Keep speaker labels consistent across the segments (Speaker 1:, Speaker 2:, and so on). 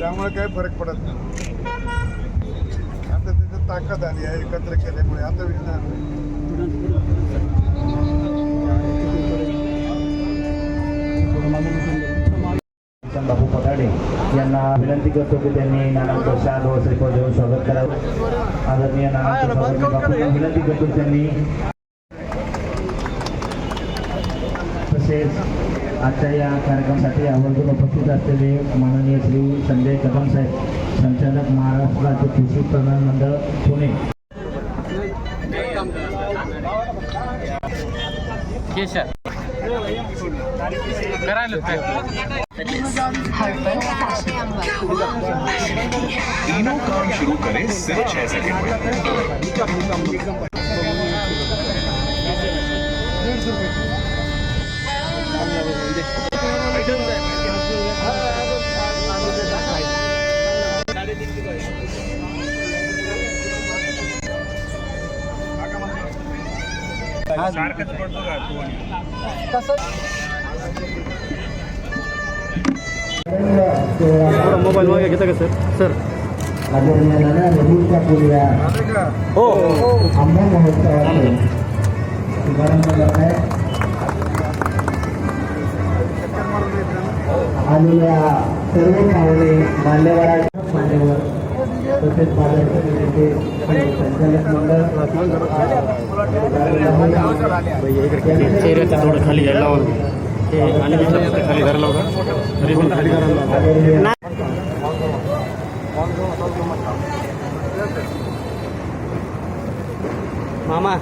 Speaker 1: त्यामुळे काही फरक पडत नाही. आता त्याच्यात ताकद आली आहे एकत्र केल्यामुळे. आता विज्ञान
Speaker 2: बापू पगाडे यांना विनंती करतो की त्यांनी नानांचं शाल व श्रीफळ देऊन स्वागत करावं. आदरणीय नानांचं स्वागत. विनंती करतो त्यांनी तसेच आजच्या या कार्यक्रमासाठी आवर्जून उपस्थित असलेले माननीय श्री संजय कदम साहेब संचालक महाराष्ट्र राज्य कृषी प्रधान मंडळ पुणे.
Speaker 3: तीनों काम शुरू करें सिर्फ छह सेकंड में
Speaker 4: मोबाईल मागे घेता का सर सर
Speaker 2: पुढल्या
Speaker 4: हो.
Speaker 2: आंबा महोत्सवाचे शुभारंभ करताय. आलेल्या सर्व पाहुणे मान्यवर मान्यवर तसेच संचालक मंडळ
Speaker 4: थोडं खाली घ्यायला आणि करायला मामा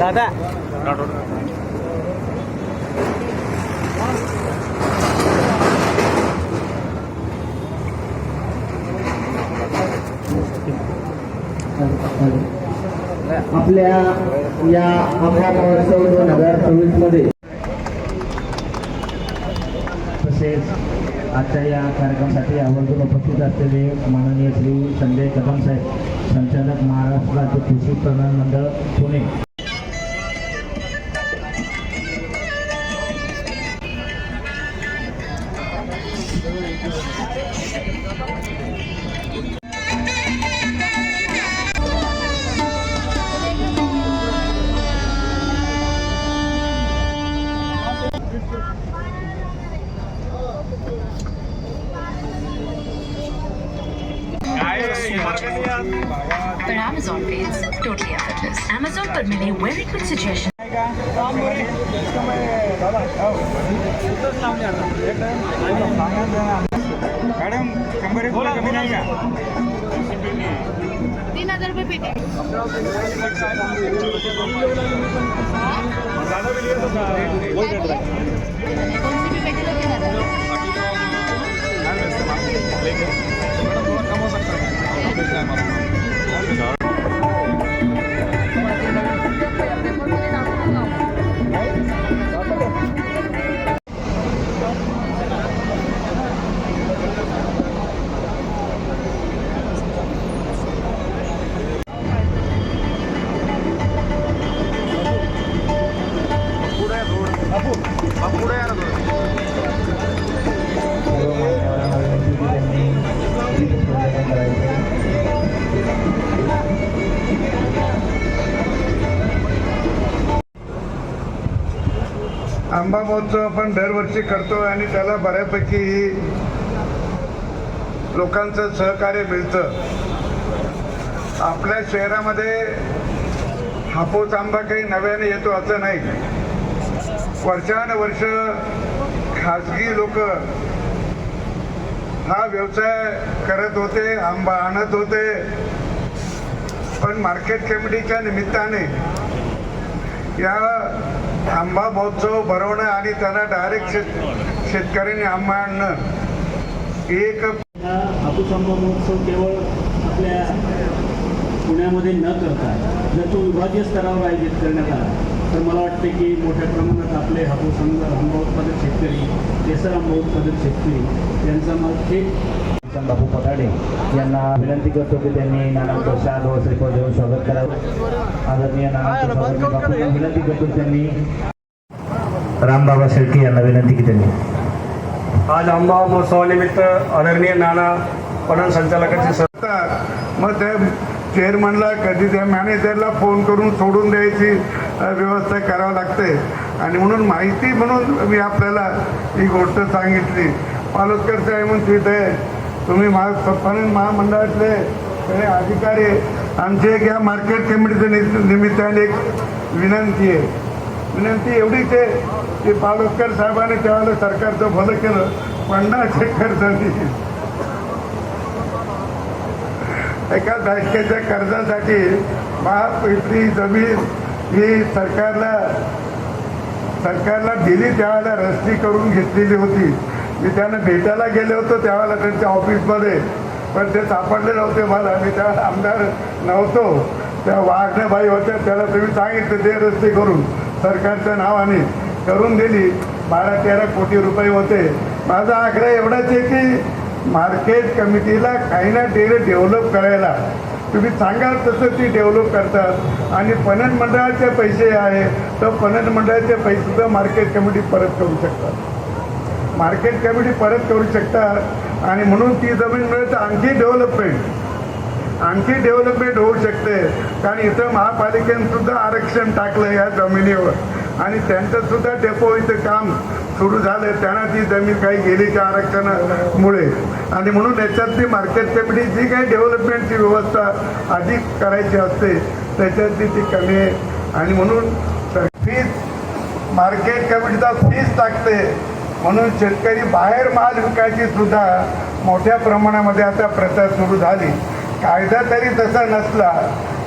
Speaker 4: दादा.
Speaker 2: आपल्या या आंबा महोत्सव दोन हजार चोवीसमध्ये. तसेच आजच्या या कार्यक्रमासाठी आवर्जून उपस्थित असलेले माननीय श्री संजय कदम साहेब संचालक महाराष्ट्र राज्य कृषी प्रधान मंडळ Pune.
Speaker 5: Feels totally effortless. Amazon पर मिले very good suggestion.
Speaker 1: मॅडम शंभर एक रुपये कमी नाही का
Speaker 6: तीन हजार रुपये पेटी कोणती बी पेटी तीन हजार
Speaker 2: सर्व मान्यवरांना विनंती की त्यांनी दीपप्रज्वलन करायचे
Speaker 1: आंबा महोत्सव आपण दरवर्षी करतो आणि त्याला बऱ्यापैकी लोकांचं सहकार्य मिळतं. आपल्या शहरामध्ये हापूस आंबा काही नव्याने येतो असं नाही. वर्षानुवर्ष खाजगी लोक हा व्यवसाय करत होते आंबा आणत होते. पण मार्केट कमिटीच्या निमित्ताने या आंबा महोत्सव भरवणं आणि त्यांना डायरेक्ट शेत शेतकऱ्यांनी आंबा आणणं एक
Speaker 7: हापूस आंबा महोत्सव केवळ आपल्या पुण्यामध्ये न करता जर तो विभागीय स्तरावर आयोजित करण्यात आला तर मला वाटते की मोठ्या प्रमाणात आपले हापूस आंबा आंबा उत्पादक शेतकरी केसर आंबा उत्पादक शेतकरी यांचा माल थेट
Speaker 2: बापू पगाडे यांना विनंती करतो की त्यांनी नानांचं शाल व श्रीफळ देऊन स्वागत करावं. आदरणीय मी बापूंना विनंती करतो त्यांनी. रामबाबा शेळके यांना विनंती की त्यांनी.
Speaker 7: आज आंबा महोत्सवानिमित्त आदरणीय नाना पणन संचालकांचे सर
Speaker 1: असतात मग त्या चेअरमनला कधी त्या मॅनेजरला फोन करून सोडून द्यायची? व्यवस्था करावं लागते आणि म्हणून माहिती म्हणून मी आपल्याला ही गोष्ट सांगितली. पालोदकर साहेब म्हणून तिथे तुम्ही महा पणन महामंडळातले सगळे अधिकारी आमचे एक या मार्केट कमिटीच्या नि- निमित्ताने एक विनंती आहे. विनंती एवढीच आहे की पालोदकर साहेबांनी त्यावेळेला सरकारचं भलं केलं. पन्नास एकर जमीन. एका बँकेच्या कर्जासाठी महापैत्री जमीन ही सरकारला सरकारला दिली त्यावेळेला रस्ती करून घेतलेली होती. मी त्यांना भेटायला गेले होतो त्यावेळेला त्यांच्या ऑफिसमध्ये पण ते सापडले नव्हते मला. मी त्यावेळेला आमदार नव्हतो. त्या वाघण्याबाई होत्या त्याला तुम्ही सांगितलं ते रस्ते करून सरकारच्या नावाने करून दिली. बारा तेरा कोटी रुपये होते. माझा आग्रह एवढाच आहे की मार्केट कमिटीला काही ना ते डेव्हलप करायला. तुम्ही सांगाल तसं ती डेव्हलप करतात. आणि पणन मंडळाचे पैसे आहे तर पणन मंडळाचे पैसे सुद्धा मार्केट कमिटी परत करू शकतात. मार्केट कमिटी परत करू शकतात आणि म्हणून ती जमीन मिळेल तर आणखी डेव्हलपमेंट आणखी डेव्हलपमेंट होऊ शकते. कारण इथं महापालिकेनं सुद्धा आरक्षण टाकलं या जमिनीवर. आणि त्यांचं सुद्धा डेपो इथं काम सुरू झालं त्यांना ती जमीन काही गेली त्या आरक्षणामुळे. आणि म्हणून याच्यातली मार्केट कमिटी जी काही डेव्हलपमेंटची व्यवस्था अधिक करायची असते त्याच्यातली ती कमी आहे. आणि म्हणून फीज मार्केट कमिटीचा फीज टाकते. म्हणून शेतकरी बाहेर माल विकायची सुद्धा मोठ्या प्रमाणामध्ये आता प्रथा सुरू झाली. कायदा तरी तसा नसला.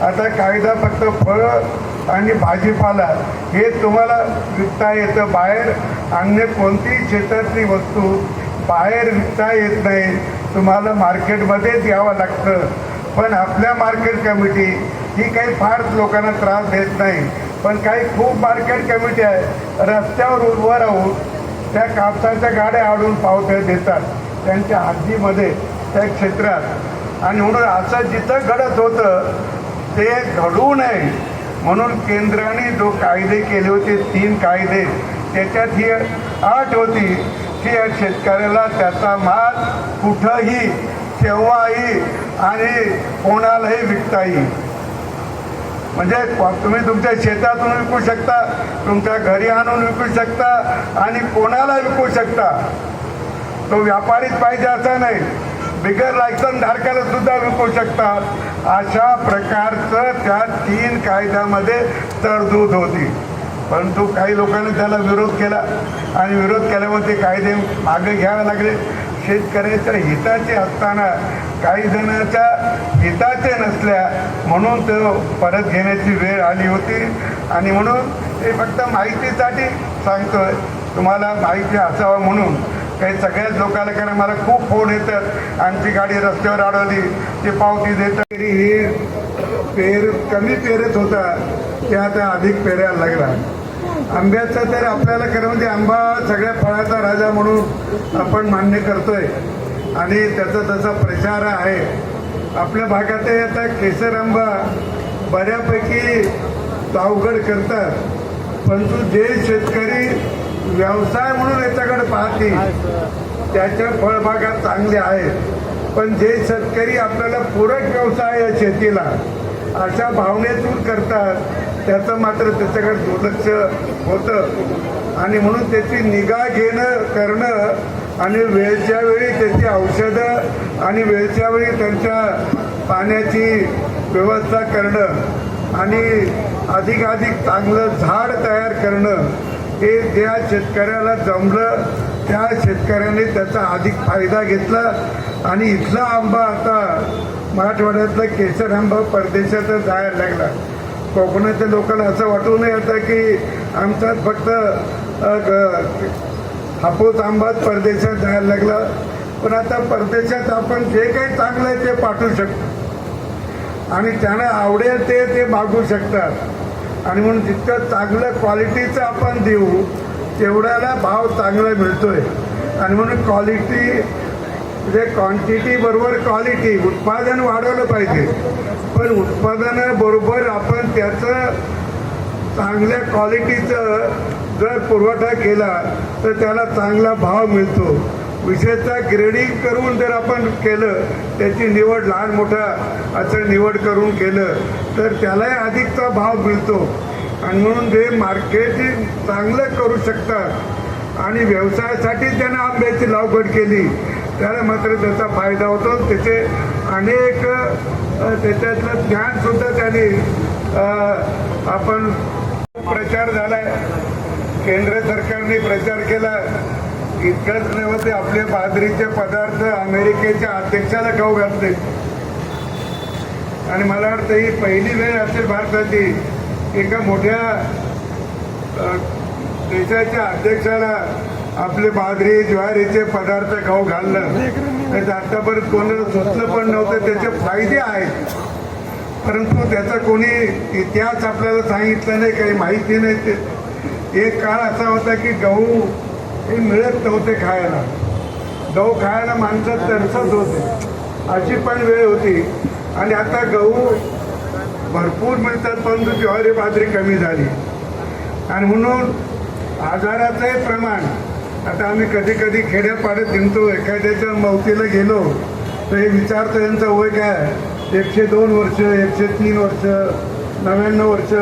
Speaker 1: आता कायदा फक्त फळं आणि भाजीपाला हे तुम्हाला विकता येतं. बाहेर अन्य कोणतीही क्षेत्रातली वस्तू बाहेर विकता येत नाही. तुम्हाला मार्केटमध्येच यावं लागतं. पण आपल्या मार्केट कमिटी ही काही फार लोकांना त्रास देत नाही. पण काही खूप मार्केट कमिटी आहे. रस्त्यावर उभं राहून त्या कापसाच्या गाड्या आडून पावत्या देतात. त्यांच्या हद्दीमध्ये त्या क्षेत्रात. आणि म्हणून असं जिथं घडत होतं ते घडू नये. म्हणून केंद्राने जो कायदे केले होते तीन कायदे त्याच्यात ही अट होती की या शेतकऱ्याला त्याचा माल कुठंही केव्हाही आणि कोणालाही विकता येईल म्हणजे तुम्ही तुमच्या शेतातून विकू शकता तुमच्या घरी आणून विकू शकता आणि कोणाला विकू शकता. तो व्यापारीच पाहिजे असा नाही. बिगर लायसन धारकाला सुद्धा विकू शकतात. अशा प्रकारचं त्या तीन कायद्यामध्ये तरतूद होती. परंतु काही लोकांनी त्याला विरोध केला आणि विरोध केल्यामुळे ते कायदे मागे घ्यावे लागले. शेतकऱ्याच्या हिताचे असताना काही जणांच्या हिताचे नसल्या म्हणून तो परत घेण्याची वेळ आली होती. आणि म्हणून हे फक्त माहितीसाठी सांगतोय. तुम्हाला माहिती असावं म्हणून. काही सगळ्याच लोकांना कारण मला खूप फोन येतात. आमची गाडी रस्त्यावर अडवली. ते पावती देतात. तरी हे पेर कमी पेरत होता. ते आता अधिक पेरायला लागला. आंब्याचा तर आपल्याला खरं म्हणजे आंबा सगळ्या फळाचा राजा म्हणून आपण मान्य करतोय. आणि त्याचा तसा प्रचार आहे. आपल्या भागात आता केसर आंबा बऱ्यापैकी अवघड करतात. परंतु जे शेतकरी व्यवसाय म्हणून याच्याकडे पाहतील त्याच्या फळबागा चांगल्या आहेत. पण जे शेतकरी आपल्याला पूरक व्यवसाय आहे शेतीला अशा भावनेतून करतात त्याचं मात्र त्याच्याकडे दुर्लक्ष होतं. आणि म्हणून त्याची निगा घेणं करणं आणि वेळच्या वेळी त्याची औषधं आणि वेळच्या वेळी त्यांच्या पाण्याची व्यवस्था करणं आणि अधिकाधिक चांगलं झाड तयार करणं हे ज्या शेतकऱ्याला जमलं त्या शेतकऱ्याने त्याचा अधिक फायदा घेतला. आणि इथला आंबा आता मराठवाड्यातला केसर आंबा परदेशातच जायला लागला. कोकणातल्या लोकांना असं वाटू नये आता की आमचा फक्त ग- हापूस आंबाच परदेशात जायला लागला. पण आता परदेशात आपण जे काही चांगलं आहे ते पाठवू शकतो. आणि त्यांना आवडेल ते ते मागू शकतात. आणि म्हणून जितकं चांगलं क्वालिटीचं आपण देऊ तेवढ्याला भाव चांगला मिळतोय. आणि म्हणून क्वालिटी म्हणजे क्वांटिटी बरोबर क्वालिटी उत्पादन वाढवलं पाहिजे. पण उत्पादनाबरोबर आपण त्याचं चांगल्या क्वालिटीचं जर पुरवठा केला तर त्याला चांगला भाव मिळतो. विषयाचा ग्रेडिंग करून जर आपण केलं त्याची निवड लहान मोठा असं निवड करून केलं तर त्यालाही अधिकचा भाव मिळतो. आणि म्हणून जे मार्केटिंग चांगलं करू शकतात. आणि व्यवसायासाठी त्यानं आंब्याची लागवड केली. त्याला मात्र त्याचा फायदा होतो. त्याचे अनेक त्याच्यातलं ज्ञानसुद्धा त्यांनी आपण प्रचार झालाय. केंद्र सरकारने प्रचार केला. इतकंच नव्हे ते आपले बाजरीचे पदार्थ अमेरिकेच्या अध्यक्षाला खाऊ घातले आणि मला वाटतं ही पहिली वेळ असेल भारताची. एका मोठ्या देशाच्या अध्यक्षाला आपले बाजरी ज्वारीचे पदार्थ खाऊ घालणं. नाही आतापर्यंत कोणाला सुचलं पण नव्हतं त्याचे फायदे आहेत. परंतु त्याचा कोणी इतिहास आपल्याला सांगितला नाही काही माहिती नाही. ते एक काळ असा होता की गहू हे मिळत नव्हते खायला. गहू खायला माणसं तरसत होते. अशी पण वेळ होती. आणि आता गहू भरपूर मिळतात परंतु ज्वारी बाजरी कमी झाली. आणि म्हणून आजाराचंही प्रमाण. आता आम्ही कधी कधी खेड्यापाड्यात निघतो एखाद्याच्या मवतीला गेलो तर हे विचारतो यांचं वय काय एकशे दोन वर्ष एकशे तीन वर्ष नव्याण्णव वर्ष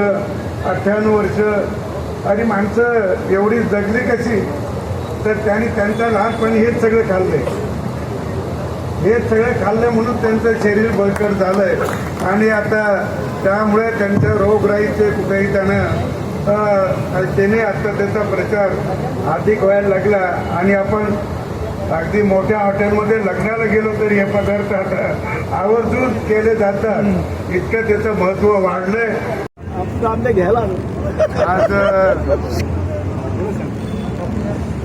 Speaker 1: अठ्ठ्याण्णव वर्ष. आणि माणसं एवढी जगली कशी? तर त्यांनी त्यांच्या लहानपणी हेच सगळं खाल्लंय. हे सगळं खाल्लं म्हणून त्यांचं शरीर बळकट झालंय. आणि आता त्यामुळे त्यांच्या रोगराईचे कुठेही त्यांना त्याने आता त्याचा प्रचार अधिक व्हायला लागला. आणि आपण अगदी मोठ्या हॉटेलमध्ये लग्नाला गेलो तरी हे पदार्थ आता आवर्जून केले जातात. इतकं त्याचं महत्त्व वाढलंय. आज अं,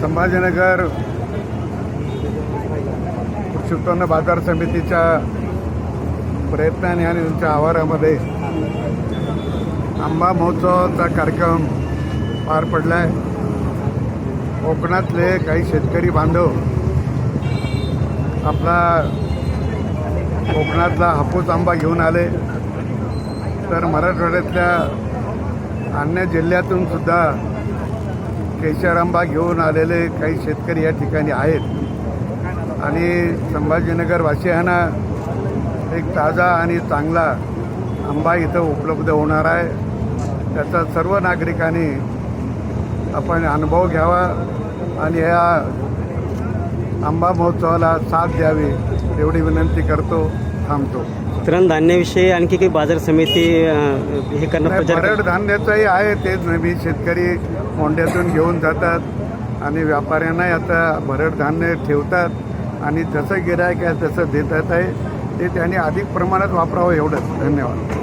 Speaker 1: संभाजीनगर कृषी उत्पन्न बाजार समितीच्या प्रयत्नाने आणि त्यांच्या आवारामध्ये आंबा महोत्सवाचा कार्यक्रम पार पडला आहे कोकणातले काही शेतकरी बांधव आपला कोकणातला हापूस आंबा घेऊन आले. तर मराठवाड्यातल्या अन्य जिल्ह्यातून सुद्धा केशर आंबा घेऊन आलेले काही शेतकरी या ठिकाणी आहेत. आणि संभाजीनगर वासियांना एक ताजा आणि चांगला आंबा इथं उपलब्ध होणार आहे. त्याचा सर्व नागरिकांनी आपण अनुभव घ्यावा आणि या आंबा महोत्सवाला साथ द्यावी एवढी विनंती करतो थांबतो.
Speaker 8: तृणधान्याविषयी आणखी काही बाजार समिती हे करणं
Speaker 1: धान्याचंही आहे तेच नेहमी शेतकरी मोंड्यातून घेऊन जातात आणि व्यापाऱ्यांनाही आता भरड धान्य ठेवतात आणि जसं गिरायक आहे तसं देतात आहे. ते त्यांनी अधिक प्रमाणात वापरावं एवढंच. धन्यवाद.